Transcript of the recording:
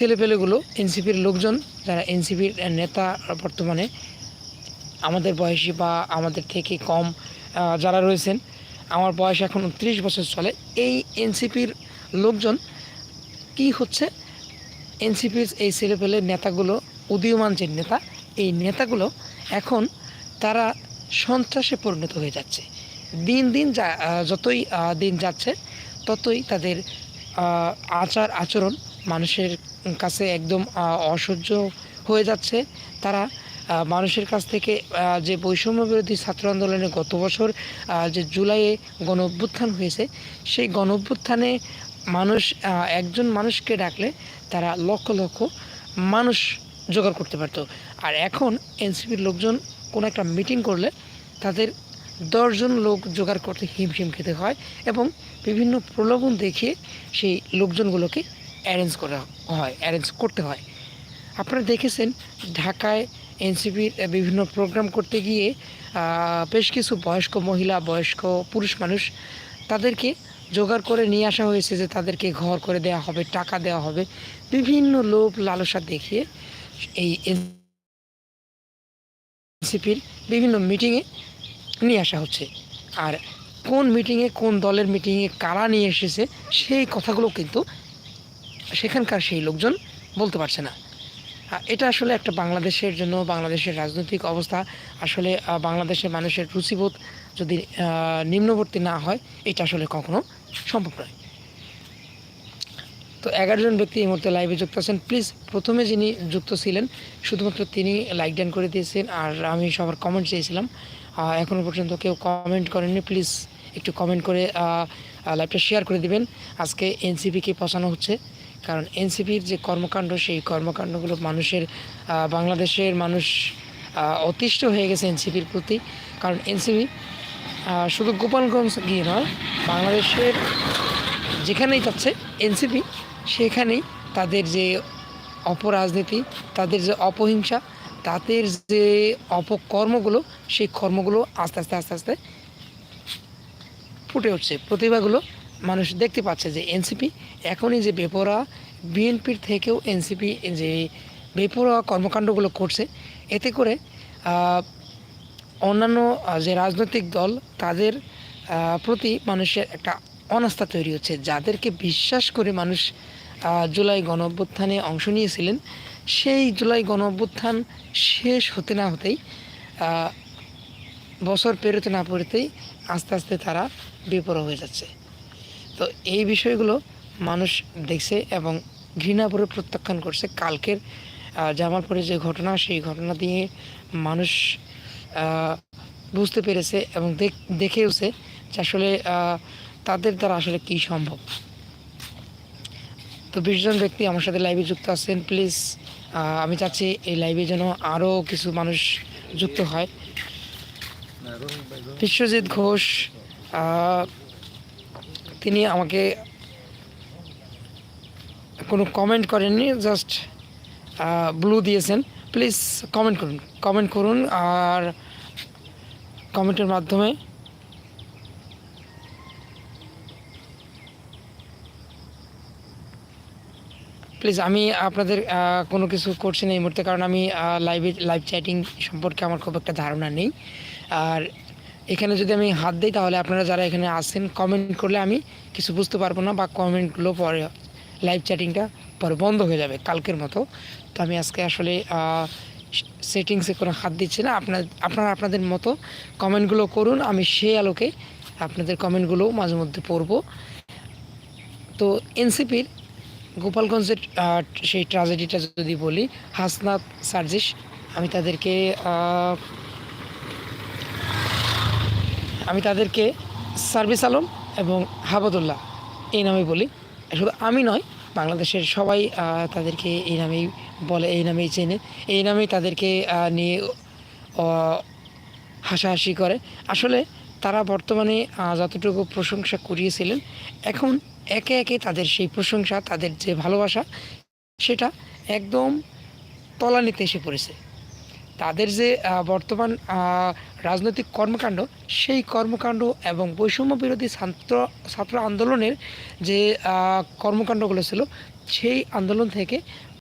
ছেলেপেলেগুলো এনসিপির লোকজন, যারা এনসিপির নেতা বর্তমানে আমাদের বয়সী বা আমাদের থেকে কম যারা রয়েছেন, আমার বয়স এখন উনত্রিশ বছর চলে। এই এনসিপির লোকজন কি হচ্ছে? এনসিপির এই ছেলেপেলে নেতাগুলো, উদীয়মান যে নেতা, এই নেতাগুলো এখন তারা সন্ত্রাসে পরিণত হয়ে যাচ্ছে। দিন দিন যা যতই দিন যাচ্ছে, ততই তাদের আচার আচরণ মানুষের কাছে একদম অসহ্য হয়ে যাচ্ছে। তারা মানুষের কাছ থেকে যে বৈষম্য বিরোধী ছাত্র আন্দোলনে গত বছর যে জুলাইয়ে গণ অভ্যুত্থান হয়েছে, সেই গণ অভ্যুত্থানে মানুষ একজন মানুষকে ডাকলে তারা লক্ষ লক্ষ মানুষ জোগাড় করতে পারতো। আর এখন এনসিপির লোকজন কোনো একটা মিটিং করলে তাদের দশজন লোক জোগাড় করতে হিমশিম খেতে হয় এবং বিভিন্ন প্রলোভন দেখিয়ে সেই লোকজনগুলোকে অ্যারেঞ্জ করা হয় অ্যারেঞ্জ করতে হয়। আপনারা দেখেছেন, ঢাকায় এনসিপির বিভিন্ন প্রোগ্রাম করতে গিয়ে বেশ কিছু বয়স্ক মহিলা, বয়স্ক পুরুষ মানুষ তাদেরকে জোগাড় করে নিয়ে আসা হয়েছে যে তাদেরকে ঘর করে দেওয়া হবে, টাকা দেওয়া হবে। বিভিন্ন লোভ লালসা দেখিয়ে এই এনসিপির বিভিন্ন মিটিংয়ে নিয়ে আসা হচ্ছে। আর কোন মিটিংয়ে কোন দলের মিটিংয়ে কারা নিয়ে এসেছে, সেই কথাগুলো কিন্তু সেখানকার সেই লোকজন বলতে পারছে না। এটা আসলে একটা বাংলাদেশের জন্য বাংলাদেশের রাজনৈতিক অবস্থা। আসলে বাংলাদেশের মানুষের রুচিবোধ যদি নিম্নবর্তী না হয় এটা আসলে কখনো সম্ভব নয়। তো এগারো জন ব্যক্তি এই মুহূর্তে লাইভে যুক্ত আছেন। প্লিজ প্রথমে যিনি যুক্ত ছিলেন শুধুমাত্র তিনি লাইক ডান করে দিয়েছেন আর আমি সবার কমেন্ট চেয়েছিলাম। আহ, এখনও পর্যন্ত কেউ কমেন্ট করেননি। প্লিজ একটু কমেন্ট করে লাইভটা শেয়ার করে দিবেন। আজকে এনসিপিকে পচানো হচ্ছে। কারণ এনসিপির যে কর্মকাণ্ড, সেই কর্মকাণ্ডগুলো মানুষের বাংলাদেশের মানুষ অতিষ্ঠ হয়ে গেছে এনসিপির প্রতি। কারণ এনসিপি শুধু গোপালগঞ্জ গিয়ে নয়, বাংলাদেশের যেখানেই যাচ্ছে এনসিপি, সেখানেই তাদের যে অপরাজনীতি, তাদের যে অপহিংসা, তাদের যে অপকর্মগুলো, সেই কর্মগুলো আস্তে আস্তে আস্তে আস্তে ফুটে উঠছে। প্রতিভাগুলো মানুষ দেখতে পাচ্ছে যে এনসিপি এখনই যে বেপরা বিএনপির থেকেও এনসিপি যে বেপরোয়া কর্মকাণ্ডগুলো করছে, এতে করে অন্যান্য যে রাজনৈতিক দল, তাদের প্রতি মানুষের একটা অনাস্থা তৈরি হচ্ছে। যাদেরকে বিশ্বাস করে মানুষ জুলাই গণ অভ্যুত্থানে অংশ নিয়েছিলেন, সেই জুলাই গণ অভ্যুত্থান শেষ হতে না হতেই বছর পেরোতে না পেরোতেই আস্তে আস্তে তারা বেপরোয়া হয়ে যাচ্ছে। তো এই বিষয়গুলো মানুষ দেখছে এবং ঘৃণা করে প্রত্যাখ্যান করছে। কালকের জামালপুরে যে ঘটনা সেই ঘটনা দিয়ে মানুষ বুঝতে পেরেছে এবং দেখ- দেখেওছে যে আসলে তাদের দ্বারা আসলে কি সম্ভব। তো বিশজন ব্যক্তি আমার সাথে লাইভে যুক্ত আছেন। প্লিজ আমি চাচ্ছি এই লাইভে যেন আরও কিছু মানুষ যুক্ত হয়। বিশ্বজিৎ ঘোষ তিনি আমাকে কোনো কমেন্ট করেননি জাস্ট ব্লু দিয়েছেন। প্লিজ কমেন্ট করুন কমেন্ট করুন আর কমেন্টের মাধ্যমে প্লিজ আমি আপনাদের কোনো কিছু করছি না এই মুহূর্তে, কারণ আমি লাইভে লাইভ চ্যাটিং সম্পর্কে আমার খুব একটা ধারণা নেই। আর এখানে যদি আমি হাত দিই, তাহলে আপনারা যারা এখানে আসেন কমেন্ট করলে আমি কিছু বুঝতে পারব না বা কমেন্টগুলো পরে লাইভ চ্যাটিংটা পরে বন্ধ হয়ে যাবে কালকের মতো। তো আমি আজকে আসলে সেটিংসে কোনো হাত দিচ্ছি না। আপনার, আপনারা আপনাদের মতো কমেন্টগুলো করুন। আমি সেই আলোকে আপনাদের কমেন্টগুলো মাঝে মধ্যে পড়ব। তো এনসিপির গোপালগঞ্জের সেই ট্র্যাজেডিটা যদি বলি, হাসনাত সার্জিস, আমি তাদেরকে আমি তাদেরকে সার্ভিস আলম এবং হাবাদুল্লাহ এই নামে বলি। শুধু আমি নয়, বাংলাদেশের সবাই তাদেরকে এই নামেই বলে, এই নামেই চেনে, এই নামেই তাদেরকে নিয়ে হাসাহাসি করে। আসলে তারা বর্তমানে যতটুকু প্রশংসা করিয়েছিলেন, এখন একে একে তাদের সেই প্রশংসা, তাদের যে ভালোবাসা, সেটা একদম তলানিতে এসে পড়েছে। তাদের যে বর্তমান রাজনৈতিক কর্মকাণ্ড, সেই কর্মকাণ্ড এবং বৈষম্য বিরোধী ছাত্র ছাত্র আন্দোলনের যে কর্মকাণ্ডগুলো ছিল, সেই আন্দোলন থেকে